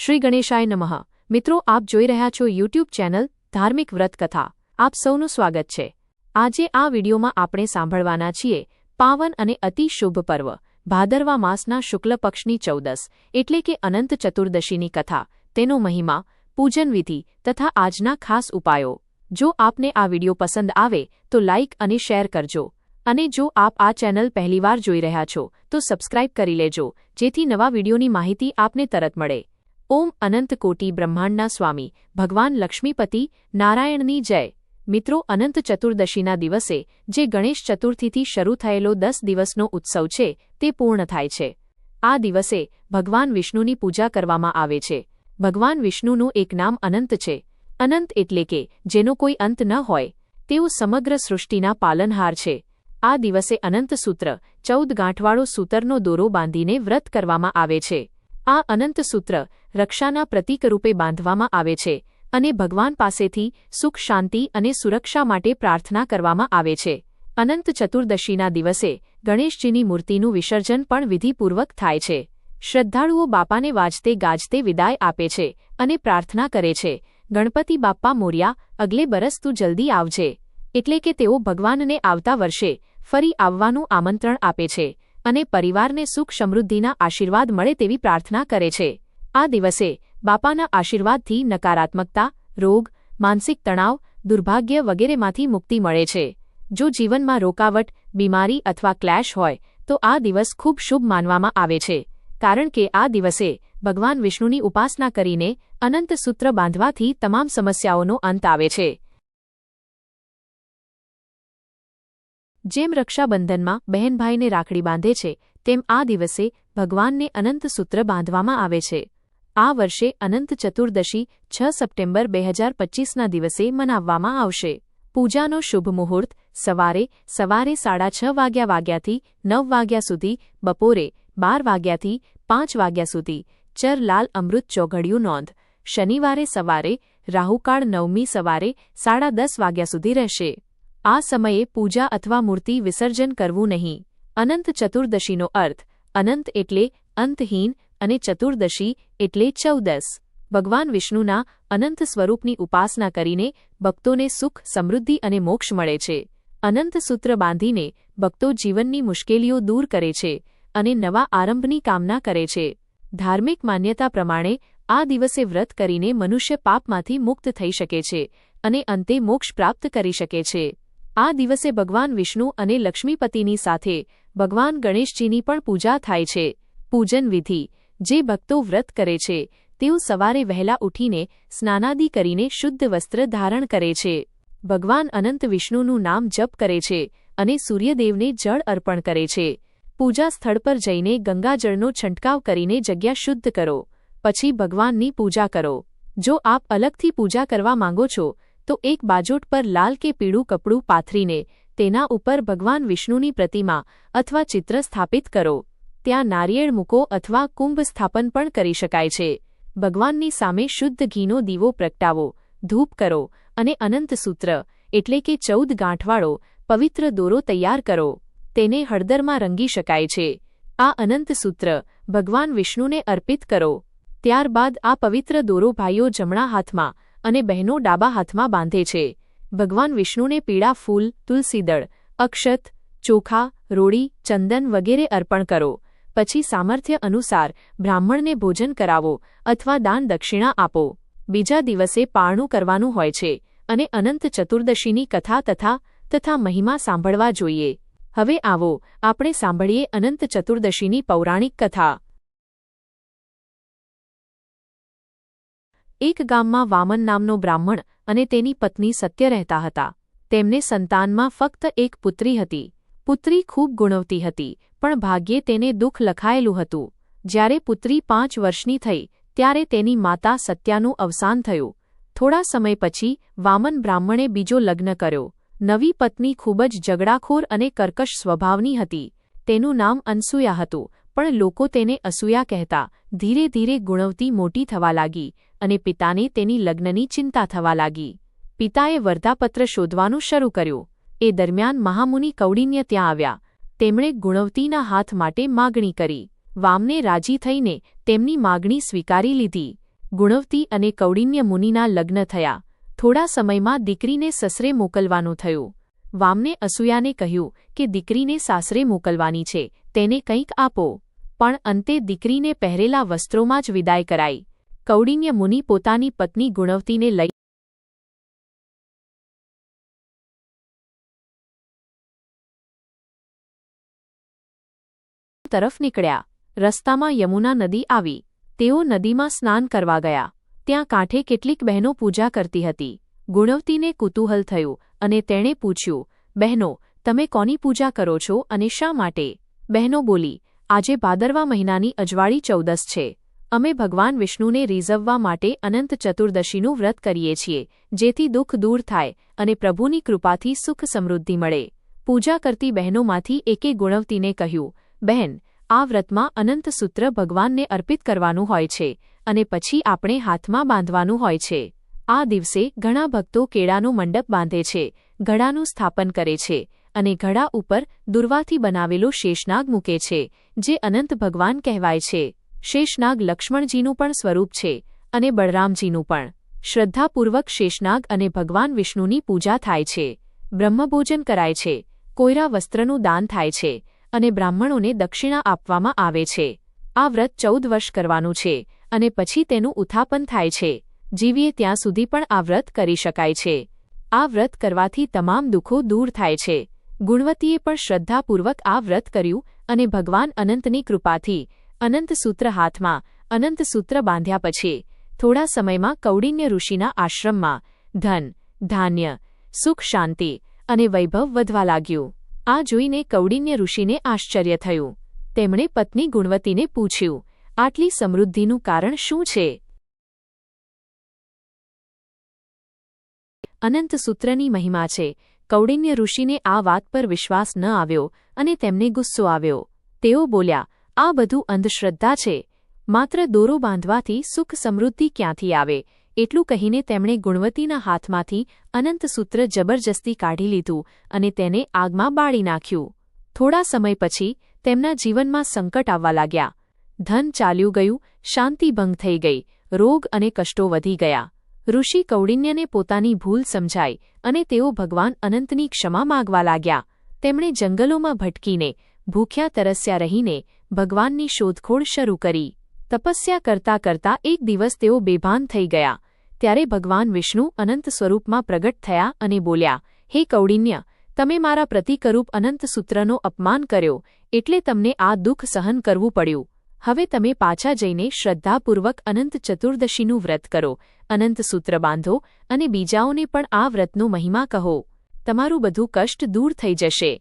શ્રી ગણેશાય નમઃ. મિત્રો, આપ જોઈ રહ્યા છો યુટ્યુબ ચેનલ ધાર્મિક વ્રત કથા આપ સૌનું સ્વાગત છે. આજે આ વિડીયોમાં આપણે સાંભળવાના છીએ પાવન અને અતિ શુભ પર્વ, ભાદરવા માસના શુક્લ પક્ષની ચૌદસ, એટલે કે અનંત ચતુર્દશીની કથા, તેનો મહિમા, પૂજન વિધિ તથા આજના ખાસ ઉપાયો. જો આપને આ વીડિયો પસંદ આવે, તો લાઇક અને શેર કરજો. અને જો આપ આ ચેનલ પહેલીવાર જોઈ રહ્યા છો, તો સબસ્ક્રાઇબ કરી લેજો, જેથી નવા વિડીયોની માહિતી આપને તરત મળે. ઓમ અનંત કોટી બ્રહ્માંડના સ્વામી, ભગવાન લક્ષ્મીપતિ, નારાયણની જય. મિત્રો, અનંત ચતુર્દશીના દિવસે, જે ગણેશ ચતુર્થીથી શરૂ થયેલો દસ દિવસનો ઉત્સવ છે, તે પૂર્ણ થાય છે. આ દિવસે, ભગવાન વિષ્ણુની પૂજા કરવામાં આવે છે. ભગવાન વિષ્ણુનું એક નામ અનંત છે. અનંત એટલે કે, જેનો કોઈ અંત ન હોય. તેઓ સમગ્ર સૃષ્ટિના પાલનહાર છે. આ દિવસે અનંત સૂત્ર, ચૌદ ગાંઠવાળો સૂતરનો દોરો બાંધીને વ્રત કરવામાં આવે છે. આ અનંત સૂત્ર રક્ષાના પ્રતીક રૂપે બાંધવામાં આવે છે અને ભગવાન પાસેથી સુખ, શાંતિ અને સુરક્ષા માટે પ્રાર્થના કરવામાં આવે છે. અનંત ચતુર્દશીના દિવસે ગણેશજીની મૂર્તિનું વિસર્જન પણ વિધિપૂર્વક થાય છે. શ્રદ્ધાળુઓ બાપાને વાજતે ગાજતે વિદાય આપે છે અને પ્રાર્થના કરે છે, ગણપતિ બાપ્પા મોર્યા, અગલે બરસ તું જલ્દી આવજે. એટલે કે તેઓ ભગવાનને આવતા વર્ષે ફરી આવવાનું આમંત્રણ આપે છે. અને પરિવારને સુખ સમૃદ્ધિના આશીર્વાદ મળે તેવી પ્રાર્થના કરે છે. આ દિવસે બાપાના આશીર્વાદથી નકારાત્મકતા, રોગ, માનસિક તણાવ, દુર્ભાગ્ય વગેરેમાંથી મુક્તિ મળે છે. જો જીવનમાં રોકાવટ, બીમારી અથવા ક્લેશ હોય, તો આ દિવસ ખૂબ શુભ માનવામાં આવે છે. કારણ કે આ દિવસે ભગવાન વિષ્ણુની ઉપાસના કરીને અનંત સૂત્ર બાંધવાથી તમામ સમસ્યાઓનો અંત આવે છે. જેમ રક્ષાબંધનમાં બહેનભાઈને રાખડી બાંધે છે, તેમ આ દિવસે ભગવાનને અનંત સૂત્ર બાંધવામાં આવે છે. આ વર્ષે અનંત ચતુર્દશી, છ સપ્ટેમ્બર બે હજાર પચ્ચીસના દિવસે મનાવવામાં આવશે. પૂજાનો શુભ મુહૂર્ત સવારે સવારે સાડા છ વાગ્યા વાગ્યાથી નવ વાગ્યા સુધી, બપોરે બાર વાગ્યાથી પાંચ વાગ્યા સુધી. ચર લાલ અમૃત ચોઘડિયું નોંધ. શનિવારે સવારે રાહુકાળ નવમી સવારે સાડા દસ વાગ્યા સુધી રહેશે. આ સમયે પૂજા અથવા મૂર્તિ વિસર્જન કરવું નહીં. અનંત ચતુર્દશીનો અર્થ, અનંત એટલે અંતહીન અને ચતુર્દશી એટલે ચૌદસ. ભગવાન વિષ્ણુના અનંત સ્વરૂપની ઉપાસના કરીને ભક્તોને સુખ, સમૃદ્ધિ અને મોક્ષ મળે છે. અનંત સૂત્ર બાંધીને ભક્તો જીવનની મુશ્કેલીઓ દૂર કરે છે અને નવા આરંભની કામના કરે છે. ધાર્મિક માન્યતા પ્રમાણે આ દિવસે વ્રત કરીને મનુષ્ય પાપમાંથી મુક્ત થઈ શકે છે અને અંતે મોક્ષ પ્રાપ્ત કરી શકે છે. આ દિવસે ભગવાન વિષ્ણુ અને લક્ષ્મીપતિની સાથે ભગવાન ગણેશજીની પણ પૂજા થાય છે. પૂજન વિધિ. જે ભક્તો વ્રત કરે છે, તેઓ સવારે વહેલા ઉઠીને સ્નાનાદિ કરીને શુદ્ધ વસ્ત્ર ધારણ કરે છે. ભગવાન અનંત વિષ્ણુનું નામ જપ કરે છે અને સૂર્યદેવને જળ અર્પણ કરે છે. પૂજા સ્થળ પર જઈને ગંગાજળનો છંટકાવ કરીને જગ્યા શુદ્ધ કરો. પછી ભગવાનની પૂજા કરો. જો આપ અલગથી પૂજા કરવા માંગો છો તો એક બાજોટ પર લાલ કે પીળું કપડું પાથરીને તેના ઉપર ભગવાન વિષ્ણુની પ્રતિમા અથવા ચિત્ર સ્થાપિત કરો. ત્યાં નારિયેળ મૂકો અથવા કુંભ સ્થાપન પણ કરી શકાય છે. ભગવાનની સામે શુદ્ધ ઘીનો દીવો પ્રગટાવો, ધૂપ કરો અને અનંત સૂત્ર, એટલે કે ચૌદ ગાંઠવાળો, પવિત્ર દોરો તૈયાર કરો. તેને હળદરમાં રંગી શકાય છે. આ અનંત સૂત્ર ભગવાન વિષ્ણુને અર્પિત કરો. ત્યારબાદ આ પવિત્ર દોરો ભાઈઓ જમણા હાથમાં અને બહેનો ડાબા હાથમાં બાંધે છે. ભગવાન વિષ્ણુને પીળા ફૂલ તુલસીદળ અક્ષત, ચોખા, રોડી, ચંદન વગેરે અર્પણ કરો. પછી સામર્થ્ય અનુસાર બ્રાહ્મણને ભોજન કરાવો અથવા દાન દક્ષિણા આપો. બીજા દિવસે પારણું કરવાનું હોય છે અને અનંત ચતુર્દશીની કથા તથા તથા મહિમા સાંભળવા જોઈએ. હવે આવો, આપણે સાંભળીએ અનંત ચતુર્દશીની પૌરાણિક કથા. એક ગામમાં વામન નામનો બ્રાહ્મણ અને તેની પત્ની સત્ય રહેતા હતા. તેમને સંતાનમાં ફક્ત એક પુત્રી હતી. પુત્રી ખૂબ ગુણવતી હતી, પણ ભાગ્યે તેને દુઃખ લખાયેલું હતું. જ્યારે પુત્રી પાંચ વર્ષની થઈ, ત્યારે તેની માતા સત્યાનું અવસાન થયું. થોડા સમય પછી, વામન બ્રાહ્મણે બીજો લગ્ન કર્યો. નવી પત્ની ખૂબ જ ઝઘડાખોર અને કર્કશ સ્વભાવની હતી. તેનું નામ અનસૂયા હતું, પણ લોકો તેને અસૂયા કહેતા ધીરે ધીરે ગુણવતી મોટી થવા લાગી. અને પિતાને તેની લગ્નની ચિંતા થવા લાગી. પિતાએ વર્ધાપત્ર શોધવાનું શરૂ કર્યું. એ દરમિયાન મહામુનિ કૌડિન્ય ત્યાં આવ્યા. તેમણે ગુણવતીના હાથ માટે માગણી કરી. વામને રાજી થઈને તેમની માગણી સ્વીકારી લીધી. ગુણવતી અને કૌડિન્ય મુનિના લગ્ન થયા. થોડા સમયમાં દીકરીને સસરે મોકલવાનું થયું. વામને અસૂયાને કહ્યું કે દીકરીને સાસરે મોકલવાની છે, તેને કંઈક આપો. પણ અંતે દીકરીને પહેરેલા વસ્ત્રોમાં જ વિદાય કરાઈ. કૌડિન્ય મુનિ પોતાની પત્ની ગુણવતીને લઈ તરફ નીકળ્યા. રસ્તામાં યમુના નદી આવી. તેઓ નદીમાં સ્નાન કરવા ગયા. ત્યાં કાંઠે કેટલીક બહેનો પૂજા કરતી હતી. ગુણવતીને કુતૂહલ થયું અને તેણે પૂછ્યું, બહેનો, તમે કોની પૂજા કરો છો અને શા માટે? બહેનો બોલી, આજે ભાદરવા મહિનાની અજવાળી ચૌદસ છે. અમે ભગવાન વિષ્ણુને રીઝવવા માટે અનંત ચતુર્દશીનું વ્રત કરીએ છીએ, જેથી દુઃખ દૂર થાય અને પ્રભુની કૃપાથી સુખ સમૃદ્ધિ મળે. પૂજા કરતી બહેનોમાંથી એકે ગુણવતીને કહ્યું, બહેન, આ વ્રતમાં અનંત સૂત્ર ભગવાનને અર્પિત કરવાનું હોય છે અને પછી આપણે હાથમાં બાંધવાનું હોય છે. આ દિવસે ઘણા ભક્તો કેળાનો મંડપ બાંધે છે, ઘડાનું સ્થાપન કરે છે અને ઘડા ઉપર દુર્વાથી બનાવેલો શેષનાગ મૂકે છે, જે અનંત ભગવાન કહેવાય છે. શેષનાગ લક્ષ્મણજીનું પણ સ્વરૂપ છે અને બળરામજીનું પણ. શ્રદ્ધાપૂર્વક શેષનાગ અને ભગવાન વિષ્ણુની પૂજા થાય છે. બ્રહ્મભોજન કરાય છે. કોયરા વસ્ત્રનું દાન થાય છે અને બ્રાહ્મણોને દક્ષિણા આપવામાં આવે છે. આ વ્રત ચૌદ વર્ષ કરવાનું છે અને પછી તેનું ઉત્થાપન થાય છે. જીવીએ ત્યાં સુધી પણ આ વ્રત કરી શકાય છે. આ વ્રત કરવાથી તમામ દુઃખો દૂર થાય છે. ગુણવતીએ પણ શ્રદ્ધાપૂર્વક આ વ્રત કર્યું અને ભગવાન અનંતની કૃપાથી અનંત સૂત્ર હાથમાં અનંત સૂત્ર બાંધ્યા પછી, થોડા સમયમાં કૌડિન્ય ઋષિના આશ્રમમાં, ધન, ધાન્ય, સુખ, શાંતિ અને વૈભવ વધવા લાગ્યું. આ જોઈને કૌડિન્ય ઋષિને આશ્ચર્ય થયું. તેમણે પત્ની ગુણવતીને પૂછ્યું, આટલી સમૃદ્ધિનું કારણ શું છે? અનંત સૂત્રની મહિમા છે. કૌડિન્ય ઋષિને આ વાત પર વિશ્વાસ ન આવ્યો અને તેમને ગુસ્સો આવ્યો. તેઓ બોલ્યા આ બધું અંધશ્રદ્ધા છે. માત્ર દોરો બાંધવાથી સુખ સમૃદ્ધિ ક્યાંથી આવે? એટલું કહીને તેમણે ગુણવતીના હાથમાંથી અનંત સૂત્ર જબરજસ્તી કાઢી લીધું અને તેને આગમાં બાળી નાખ્યું. થોડા સમય પછી તેમના જીવનમાં સંકટ આવવા લાગ્યા. ધન ચાલ્યું ગયું, શાંતિ ભંગ થઈ ગઈ, રોગ અને કષ્ટો વધી ગયા. ઋષિ કૌડિન્યને પોતાની ભૂલ સમજાઈ અને તેઓ ભગવાન અનંતની ક્ષમા માગવા લાગ્યા. તેમણે જંગલોમાં ભટકીને ભૂખ્યા તરસ્યા રહીને ભગવાનની શોધખોળ શરૂ કરી. તપસ્યા કરતા કરતા એક દિવસ તેઓ બેભાન થઈ ગયા. ત્યારે ભગવાન વિષ્ણુ અનંત સ્વરૂપમાં પ્રગટ થયા અને બોલ્યા, હે કૌડિન્ય, તમે મારા પ્રતિકરૂપ અનંત સૂત્રનો અપમાન કર્યો, એટલે તમને આ દુઃખ સહન કરવું પડ્યું. હવે તમે પાછા જઈને શ્રદ્ધાપૂર્વક અનંત ચતુર્દશીનું વ્રત કરો, અનંત સૂત્ર બાંધો અને બીજાઓને પણ આ વ્રતનો મહિમા કહો. તમારું બધું કષ્ટ દૂર થઈ જશે.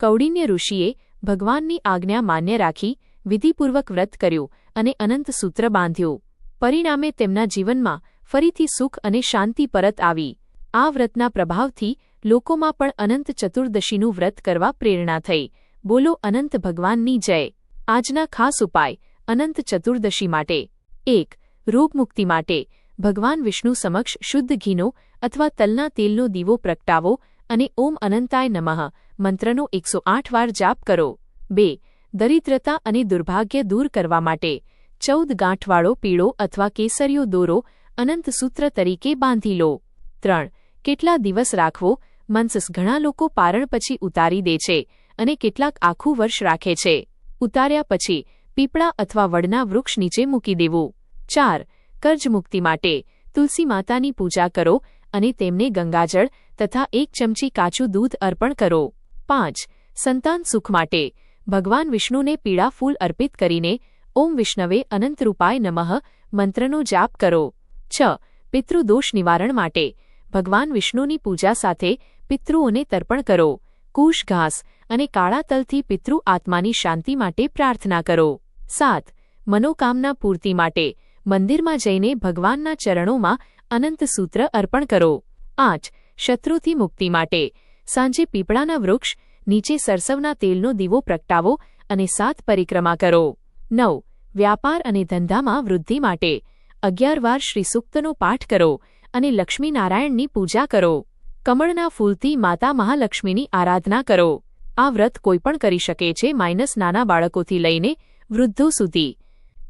કૌડિન્ય ઋષિએ ભગવાનની આજ્ઞા માન્ય રાખી, વિધિપૂર્વક વ્રત કર્યું અને અનંત સૂત્ર બાંધ્યું. પરિણામે તેમના જીવનમાં ફરીથી સુખ અને શાંતિ પરત આવી. આ વ્રતના પ્રભાવથી લોકોમાં પણ અનંત ચતુર્દશીનું વ્રત કરવા પ્રેરણા થઈ. બોલો અનંત ભગવાનની જય. આજના ખાસ ઉપાય, અનંત ચતુર્દશી માટે. એક, રોગમુક્તિ માટે. ભગવાન વિષ્ણુ સમક્ષ શુદ્ધ ઘીનો અથવા તલના તેલનો દીવો પ્રગટાવો અને ઓમ અનંતાય નમઃ. મંત્રનો એકસો આઠ વાર જાપ કરો. બે, દરિદ્રતા અને દુર્ભાગ્ય દૂર કરવા માટે ચૌદ ગાંઠવાળો પીળો અથવા કેસરીયો દોરો, અનંત સૂત્ર તરીકે બાંધી લો. ત્રણ, કેટલા દિવસ રાખવો? મંસસ ઘણા લોકો પારણ પછી ઉતારી દે છે અને કેટલાક આખું વર્ષ રાખે છે. ઉતાર્યા પછી પીપળા અથવા વડના વૃક્ષ નીચે મૂકી દેવું. ચાર, કર્જમુક્તિ માટે તુલસી માતાની પૂજા કરો અને તેમને ગંગાજળ તથા એક ચમચી કાચું દૂધ અર્પણ કરો. પાંચ, સંતાન સુખ માટે ભગવાન વિષ્ણુને પીળા ફૂલ અર્પિત કરીને ઓમ વિષ્ણવે અનંતરૂપાય નમઃ મંત્રનો જાપ કરો. છ, પિતૃદોષ નિવારણ માટે ભગવાન વિષ્ણુની પૂજા સાથે પિતૃઓને તર્પણ કરો. કુશ, ઘાસ અને કાળા તલથી પિતૃ આત્માની શાંતિ માટે પ્રાર્થના કરો. સાત, મનોકામના પૂર્તિ માટે મંદિરમાં જઈને ભગવાનના ચરણોમાં અનંત સૂત્ર અર્પણ કરો. આઠ, શત્રુથી મુક્તિ માટે સાંજે પીપળાના વૃક્ષ, નીચે સરસવના તેલનો દીવો પ્રગટાવો અને સાત પરિક્રમા કરો. નવ. વ્યાપાર અને ધંધામાં વૃદ્ધિ માટે અગિયાર વાર શ્રીસુક્તનો પાઠ કરો અને લક્ષ્મીનારાયણની પૂજા કરો. કમળના ફૂલથી માતા મહાલક્ષ્મીની આરાધના કરો. આ વ્રત કોઈપણ કરી શકે છે માઇનસ નાના બાળકોથી લઈને વૃદ્ધો સુધી.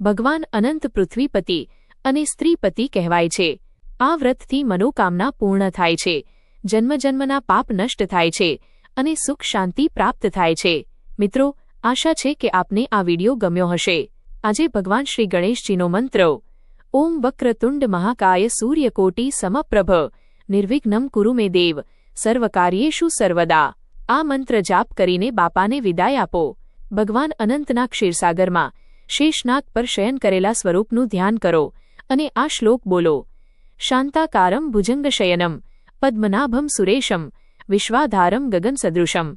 ભગવાન અનંત પૃથ્વીપતિ અને સ્ત્રીપતિ કહેવાય છે. આ વ્રતથી મનોકામના પૂર્ણ થાય છે. જન્મજન્મના પાપ નષ્ટ થાય છે અને સુખ શાંતિ પ્રાપ્ત થાય છે. મિત્રો, આશા છે કે આપને આ વિડિયો ગમ્યો હશે. આજે ભગવાન શ્રી ગણેશજીનો મંત્ર, ઓમ વક્રતુંડ મહાકાય સૂર્યકોટી સમપ્રભ, નિર્વિઘ્નમ કુરુ મે દેવ, સર્વકાર્યેશુ સર્વદા. આ મંત્ર જાપ કરીને બાપાને વિદાય આપો. ભગવાન અનંતના ક્ષીરસાગરમાં શેષનાગ પર શયન કરેલા સ્વરૂપનું ધ્યાન કરો અને આ શ્લોક બોલો, શાંતાકારમ ભુજંગશયનમ પદ્મનાભમ સુરેશમ વિશ્વાધારમ ગગનસદૃશમ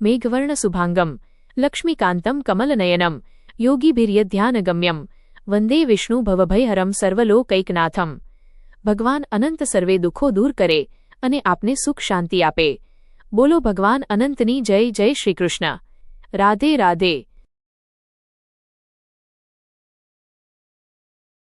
મેઘવર્ણ શુભાંગમ લક્ષ્મીકાંતમ કમલનયનમ યોગીભીર્યધ્યાનગમ્યમ વંદે વિષ્ણુ ભવભયહરમ સર્વલોકૈકનાથમ ભગવાન અનંત સર્વે દુઃખો દૂર કરે અને આપને સુખ શાંતિ આપે બોલો ભગવાન અનંતની જય જય શ્રીકૃષ્ણ રાધે રાધે